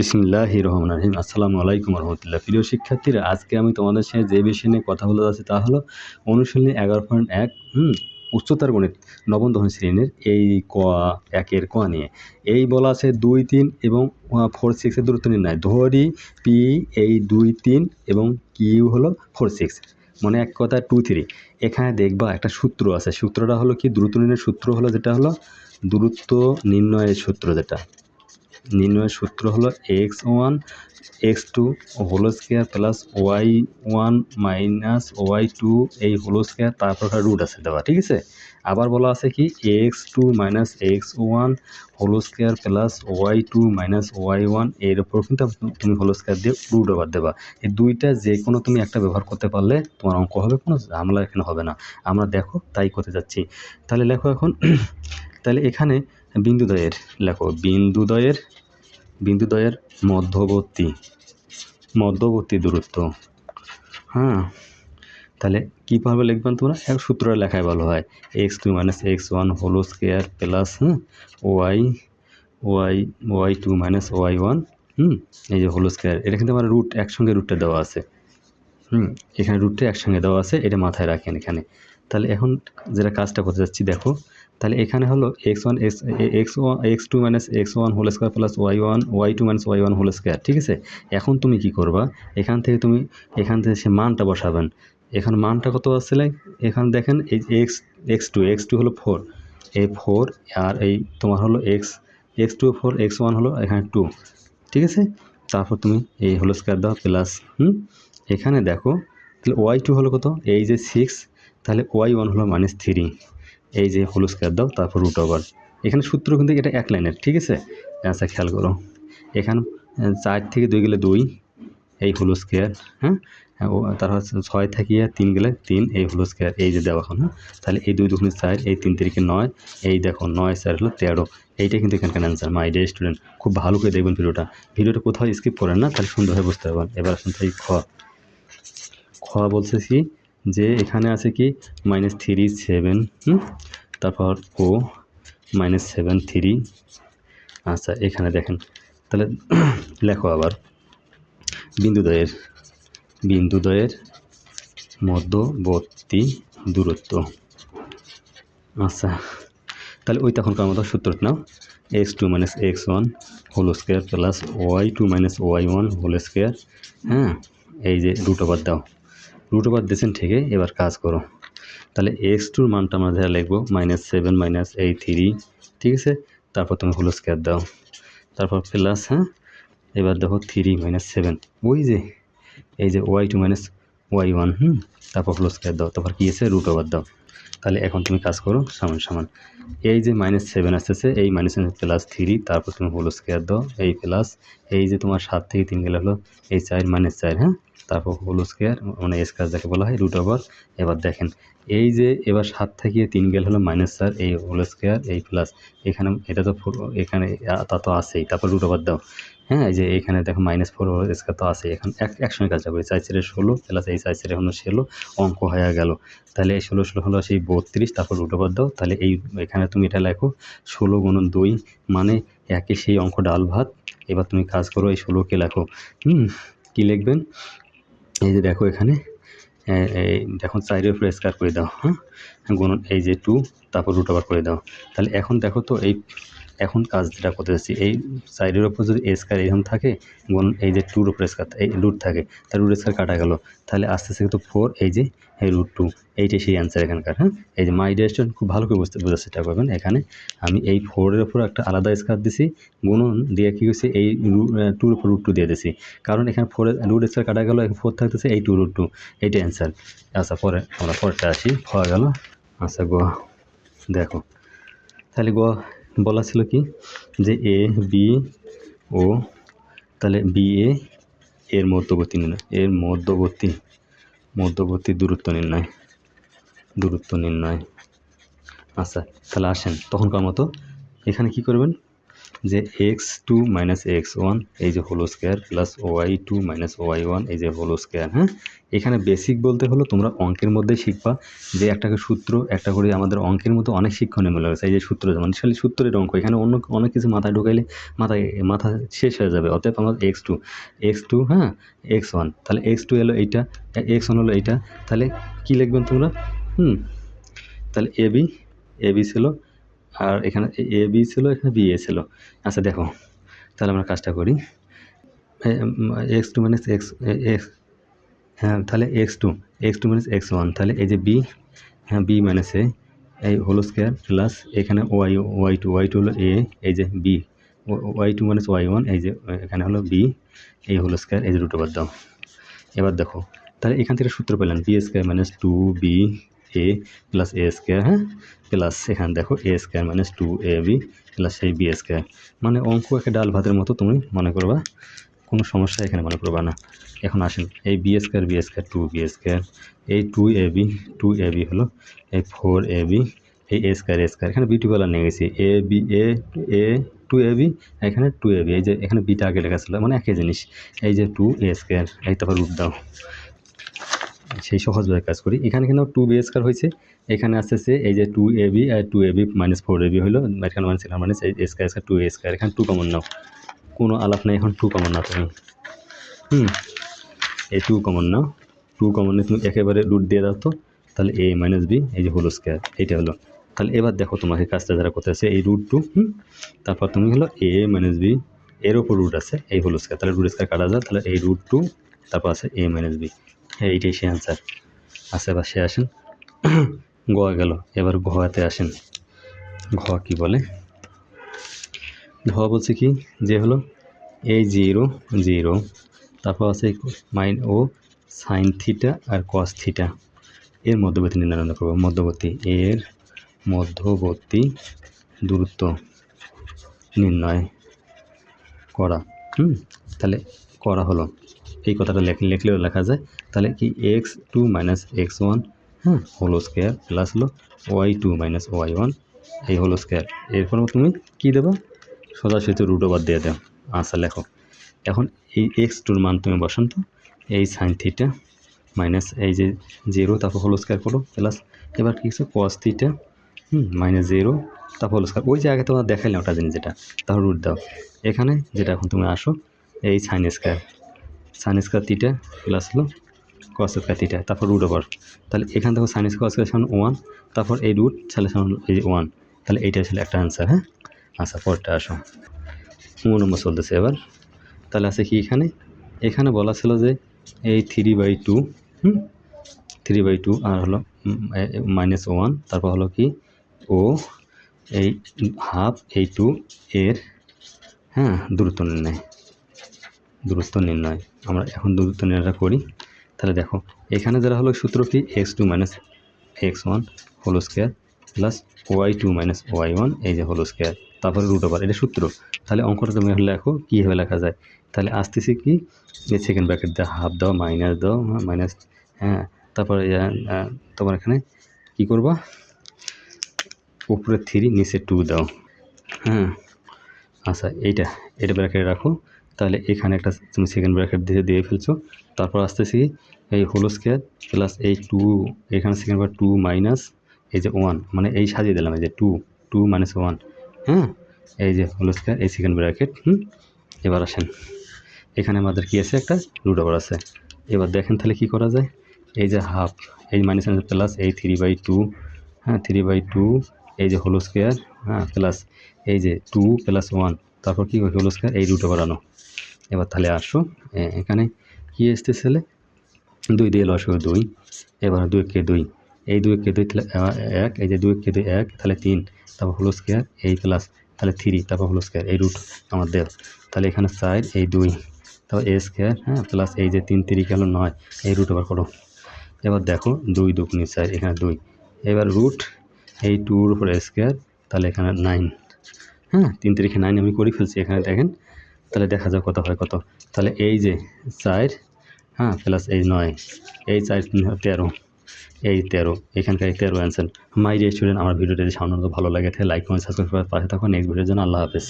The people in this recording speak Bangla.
বিসমিল্লাহ রহমান রহিম। আসসালামু আলাইকুম রহমতুল্লাহ। প্রিয় শিক্ষার্থীরা, আজকে আমি তোমাদের সাথে যে বিষয় নিয়ে কথা বলতে যাচ্ছি তা হলো অনুশীলনী এগারো পয়েন্ট এক, হুম, উচ্চতার গণিত, নবম দশম শ্রেণির এই ক একের ক নিয়ে। এই বলা আছে দুই, তিন এবং ফোর সিক্সের দূরত্ব নির্ণয়। ধরি পি, এই দুই, তিন এবং কিউ হলো ফোর সিক্স মানে এক কথা টু থ্রি এখানে দেখবা একটা সূত্র আছে। সূত্রটা হলো কি? দূরত্ব নির্ণয়ের সূত্র হলো যেটা হলো? দূরত্ব নির্ণয়ের সূত্র যেটা। নির্ণয়ের সূত্র হলো x one, x two whole square plus y one minus y two, এই হোল স্কোয়ার তারপর একটা রুট আছে দেওয়া, ঠিক আছে? আবার বলা আছে কি? X two minus x one whole square plus y two minus y one, এর উপর কিন্তু তুমি হোল স্কোয়ার দিয়ে রুট ওভার দেবা। এই দুইটা যে কোনো তুমি একটা ব্যবহার করতে পারলে তোমার অঙ্ক হবে, কোনো ঝামেলা এখানে হবে না। আমরা দেখো, তাই করতে যাচ্ছি। তাহলে লেখো এখন, তাহলে এখানে বিন্দুদয়ের লেখো বিন্দুদ্বয়ের বিন্দুদ্বয়ের মধ্যবর্তী মধ্যবর্তী দূরত্ব। হ্যাঁ তাহলে কীভাবে লিখবেন তোমরা? এক সূত্র লেখায় ভালো হয়। X two minus x one whole square plus হ্যাঁ y y y two minus y one hmm, এই যে হোল স্কোয়ার এটা কিন্তু আমার রুট একসঙ্গে রুটটা দেওয়া আছে। হুম, এখানে রুটটা একসঙ্গে দেওয়া আছে, এটা মাথায় রাখেন এখানে। তাহলে এখন যেটা কাজটা করতে যাচ্ছি, দেখো তাহলে এখানে হলো x one x x one x two minus x one whole square plus y one y two minus y one whole square ঠিক আছে? এখন তুমি কি করবা? এখান থেকে তুমি, এখান থেকে সে মানটা বসাবেন। এখান মানটা কত আসলে এখানে দেখেন এই x x two x two হলো ফোর এই ফোর আর এই তোমার হলো x x two four x one হলো এখানে টু ঠিক আছে? তারপর তুমি এই হোল স্কোয়ার দাও প্লাস হুম? এখানে দেখো, তাহলে ওয়াই টু হলো কত? এই যে সিক্স তাহলে ওয়াই ওয়ান হলো মাইনাস থ্রি এই যে হোল স্কোয়ার দাও, তারপর রুট ওভার এখানে সূত্র কিন্তু এটা এক লাইনের ঠিক আছে? আচ্ছা খেয়াল করো। এখানে চার থেকে দুই গেলে দুই, এই হোল স্কোয়ার হ্যাঁ? ও তারপর ছয় থেকে তিন গেলে তিন, এই হোল স্কোয়ার এই যে দেওয়া এখন হ্যাঁ? তাহলে এই দুই দুগুণে চার, এই তিন তারিখে নয়, এই দেখো নয় চার হলো তেরো। এইটা কিন্তু এখানকার অ্যান্সার মাই ডে স্টুডেন্ট খুব ভালো করে দেখবেন ভিডিওটা ভিডিওটা কোথাও স্কিপ করেন না, তাহলে সুন্দরভাবে বুঝতে পারবেন। এবার আসুন তাই খ। খ বলছে কি যে এখানে আছে কি? মাইনাস থ্রি সেভেন তারপর ও মাইনাস সেভেন থ্রি আচ্ছা এখানে দেখেন। তাহলে লেখো আবার। বিন্দুদ্বয়ের বিন্দুদ্বয়ের মধ্যবর্তী দূরত্ব। আচ্ছা তাহলে ওই তখনকার মতো সূত্র নাও। X two minus x one whole square plus y two minus y one whole square হ্যাঁ এই যে রুট ওভার দাও। রুট ওভার দিয়েছেন ঠিকই, এবার কাজ করো। তাহলে এক্স টুর মানটা আমরা ধরে লিখব মাইনাস সেভেন মাইনাস এই থ্রি ঠিক আছে? তারপর তুমি হোল স্কোয়ার দাও। তারপর প্লাস হ্যাঁ? এবার দেখো থ্রি মাইনাস সেভেন ওই যে, এই যে y two minus y one hmm? তারপর হোল স্কোয়ার দাও। তারপর কী আছে? রুট ওভার দাও। তাহলে এখন তুমি কাজ করো, সমান সমান। এই যে মাইনাস সেভেন আসতেছে, এই মাইনাস প্লাস থ্রি তারপর তুমি হোল স্কোয়ার দাও, এই প্লাস এই যে তোমার সাত থেকে তিন গেলে হলো, এই চার মাইনাস চার হ্যাঁ? তারপর হোল স্কোয়ার মানে স্কোয়ার যাকে বলা হয় রুট ওভার এবার দেখেন, এই যে এবার সাত থেকে তিন গেল হলো মাইনাস চার, এই হোল স্কোয়ার এই প্লাস এখানে, এটা তো এখানে তা তো আছেই, তারপর রুট ওভার দাও। হ্যাঁ যে এখানে দেখো মাইনাস ফোর স্কোয়ার তো আছে এখন এক, একসঙ্গে কাজ করি। চার চারে ষোলো প্লাস এই চার চারে হলো ষোলো, অঙ্ক হয়ে গেল। তাহলে এই ষোলো ষোলো হলো সেই বত্রিশ, তারপর রুট ওভার দাও। তাহলে এই, এখানে তুমি এটা লেখো, ষোলো গুণন দুই মানে একে সেই অঙ্ক ডাল ভাত। এবার তুমি কাজ করো এই ষোলোকে লেখো। হুম, কী লিখবেন? এই যে দেখো এখানে দেখো চারের উপরে স্কোয়ার করে দাও হ্যাঁ? গুণন এই যে টু তারপর রুট ওভার করে দাও। তাহলে এখন দেখো তো এই এখন কাজ যেটা করতে যাচ্ছি এই সাইডের ওপর যদি স্কোয়ার এরকম থাকে, গুণ এই যে টুর উপরে স্কোয়ার এই রুট থাকে তার রুট স্কার কাটা গেল। তাহলে আস্তে আস্তে কিন্তু ফোর এই যে, এই রুট টু এইটাই সেই অ্যান্সার এখানকার হ্যাঁ? এই যে মাই স্টুডেন্ট খুব ভালো করে বুঝতে, বোঝার চেষ্টা করবেন। এখানে আমি এই ফোরের ওপর একটা আলাদা স্কোয়ার দিছি, গুণন দিয়ে কী হয়েছে এই টুর উপর রুট টু দিয়ে দিছি। কারণ এখানে ফোরের রুট স্কার কাটা গেল ফোর থাকতেছে এই টু রুট টু এইটাই অ্যান্সার আচ্ছা পরে আমরা পরেরটা আসি হওয়া গেল। আচ্ছা গোয়া, দেখো। তাহলে গোয়া বলা ছিল কি? যে এ বি ও তাহলে বি এ এর মধ্যবর্তী নির্ণয়। এর মধ্যবর্তী মধ্যবর্তী দূরত্ব নির্ণয়। দূরত্ব নির্ণয়। আচ্ছা তাহলে আসেন, তখনকার মতো এখানে কি করবেন? যে x two minus x one এই যে whole square plus y two minus y one এই যে হোলো স্কোয়ার হ্যাঁ? এখানে বেসিক বলতে হলো তোমরা অঙ্কের মধ্যে শিখবা যে একটা সূত্র, একটা করে আমাদের অঙ্কের মতো অনেক শিক্ষণীয় মূল্য আছে। এই যে সূত্র যেমন, খালি সূত্রের অঙ্ক, এখানে অন্য অনেক কিছু মাথায় ঢুকাইলে মাথায়, মাথা শেষ হয়ে যাবে। অতএব আমার এক্স টু এক্স টু হ্যাঁ? এক্স ওয়ান তাহলে এক্স টু এলো এইটা এক্স ওয়ান হলো এইটা, তাহলে কী লিখবেন তোমরা? হুম, তাহলে এ বি এ বি ছিল আর এখানে এ বি ছিল, এখানে বি, এ ছিল। আচ্ছা দেখো। তাহলে আমরা কাজটা করি। X two minus x x হ্যাঁ তাহলে x two x two minus x one. তাহলে এই যে বি হ্যাঁ বি মাইনাস এ, এই হোলো স্কোয়ার প্লাস এখানে y y two y two হলো এ, এই যে b. Y two minus y one, এই যে, এখানে হলো বি, এই হোলো স্কোয়ার এই যে রুট ওভার দাও। এবার দেখো, তাহলে এখান থেকে সূত্র পেলেন b square minus two b a plus a square হ্যাঁ? প্লাস এখানে দেখো a square minus two a b plus এই বি স্কোয়ার মানে অঙ্ক একটা ডাল ভাতের মতো তুমি মনে করবা, কোনো সমস্যা এখানে মনে করবা না। এখন আসেন, এই b square b square two b square এই two a b two a b হলো, এই ফোর এ বি এই এ স্কোয়ার এ স্কোয়ার এখানে বিউটি কালার নিয়ে গেছি a b a a two a b এখানে টু এ বি এই যে এখানে বিটা আগে লেখা ছিল মানে একই জিনিস। এই যে টু এ স্কোয়ার এই তারপর রুট দাও। সেই সহজভাবে কাজ করি। এখানে কিন্তু টু বি স্কোয়ার হয়েছে। এখানে আসতেছে এই যে two A B R two a b minus four a b হলো এখানে মাইনাস এখানে মাইনাস এই square square two a square এখানে টু কমন নাও। কোনো আলাপ নেই এখন টু কমন নাও তুমি হুম। এই টু কমন নাও। টু কমন তুমি একেবারে রুট দিয়ে দাও তো। তাহলে এ মাইনাস বি এই যে হোলো স্কোয়ার এইটা হলো। তাহলে এবার দেখো তোমাকে কাজটা যারা করতে আছে, এই রুট টু হুম? তারপর তুমি হলো এ মাইনাস বি এর ওপর রুট আছে, এই হোলো স্কোয়ার তাহলে রুট স্কোয়ার কাটা যায় তাহলে এই রুট টু তারপর আছে এ মাইনাস বি এইটাই সে অ্যান্সার আশেপাশে আসেন। গোয়া গেল। এবার ঘোয়াতে আসেন। ঘোয়া কি বলে? ঘোয়া বলছে কি? যে হলো এ জিরো জিরো তারপর আছে মাইন ও সাইন থিটা আর কস থিটা। এর মধ্যবর্তী নির্ণয় করব। মধ্যবর্তী, এর মধ্যবর্তী দূরত্ব নির্ণয় করা। হুম, তাহলে করা হলো। এই কথাটা লেখ, লিখলেও লেখা যায়। তাহলে কি x two minus x one হ্যাঁ হোলো স্কোয়ার প্লাস হলো y two minus y one এই হোলো স্কোয়ার এরপর তুমি কী দেবো? সোজাসুজি রুট ওভার দিয়ে দাও। আচ্ছা লেখো। এখন এই এক্স টুর মান তুমি বসান তো। এই সাইন থিটা মাইনাস এই যে জিরো তারপর হোলো স্কোয়ার করো প্লাস এবার কী হচ্ছে? Cos theta hmm minus zero তারপর হোলো স্কোয়ার ওই যে আগে তোমার দেখাইলাম ওটা জিনিস যেটা তাহলে রুট দাও। এখানে যেটা এখন তুমি আসো, এই sine square sine square theta plus হলো কস স্কোয়ার থিটা, তারপর রুট ওভার তাহলে এখান থেকে সাইন স্কোয়ার স্কোয়ার সামনে ওয়ান তারপর এই রুট তাহলে সামনে এই ওয়ান তাহলে এইটা ছিল একটা অ্যান্সার হ্যাঁ? আচ্ছা পরটা আসো। পনেরো নম্বর চলতেছে এবার। তাহলে আছে কি এখানে? এখানে বলা ছিল যে এই three by two hmm? Three by two আর হলো মাইনাস ওয়ান তারপর হলো কি? ও, এই হাফ এই টু এর হ্যাঁ দূরত্ব নির্ণয়। দূরত্ব নির্ণয়। আমরা এখন দূরত্ব নির্ণয়টা করি। তাহলে দেখো, এখানে যারা হলো সূত্র কি x two minus x one whole square plus y two minus y one এই যে হোলো স্কোয়ার তারপরে রুট ওভার এটা সূত্র। তাহলে অঙ্কটা তুমি লেখো, কীভাবে লেখা যায়? তাহলে আসতেছি কি? যে সেকেন্ড ব্র্যাকেট দাও হাফ দাও মাইনাস দাও মাইনাস হ্যাঁ তারপরে তোমার এখানে কি করবা? উপরে থ্রি নিচে টু দাও হ্যাঁ আচ্ছা এইটা, এটা ব্র্যাকেট রাখো। তাহলে এখানে একটা তুমি সেকেন্ড ব্র্যাকেট দিয়ে দিয়ে ফেলছো। তারপর আসতেছি এই হোলো স্কোয়ার প্লাস এই টু এখানে সেকেন্ড বার টু মাইনাস এই যে ওয়ান মানে এই সাজিয়ে দিলাম এই যে টু টু মাইনাস ওয়ান হ্যাঁ? এই যে হোলো স্কোয়ার এই সেকেন্ড ব্র্যাকেট হুম? এবার আসেন। এখানে আমাদের কী আছে? একটা রুট ওভার আছে। এবার দেখেন তাহলে কী করা যায়? এই যে হাফ এই মাইনাস প্লাস এই থ্রি বাই টু হ্যাঁ? থ্রি বাই টু এই যে হোলো স্কোয়ার হ্যাঁ? প্লাস এই যে টু প্লাস ওয়ান তারপর কী হোলো স্কোয়ার এই রুট আনো। এবার তাহলে আসো। এখানে কী এসতেছিলে দুই দিয়ে লস, দুই। এবার দুই কে দুই। এই দুই কে দুই, তাহলে এক। এই যে দুই কে দুই, এক, তাহলে তিন। তারপর হোলো স্কোয়ার এই প্লাস তাহলে থ্রি তারপর হোলো স্কোয়ার এই রুট আমার দেব তাহলে এখানে সাইড এই দুই। তারপর এ স্কোয়ার হ্যাঁ প্লাস এই যে তিন, তিরিকে হলো নয়, এই রুট আবার করো। এবার দেখো, দুই দুগুনি সাইড এখানে দুই। এবার রুট এই টুর উপর স্কোয়ার তাহলে এখানে নাইন হ্যাঁ তিন তারিখে নাইন আমি করে ফেলছি, এখানে দেখেন। তাহলে দেখা যাক কত হয় কত। তাহলে এই যে চার হ্যাঁ প্লাস এই নয়। এই চার, তেরো। এই তেরো, এখানকার এই তেরো অ্যান্সার মাই স্টুডেন্ট আমার ভিডিওটা যদি সামনে ভালো লাগে তাহলে লাইক কমেন্ট সাবস্ক্রাইব করার পাশে থাকুন। নেক্সট ভিডিওর জন্য আল্লাহ হাফেজ।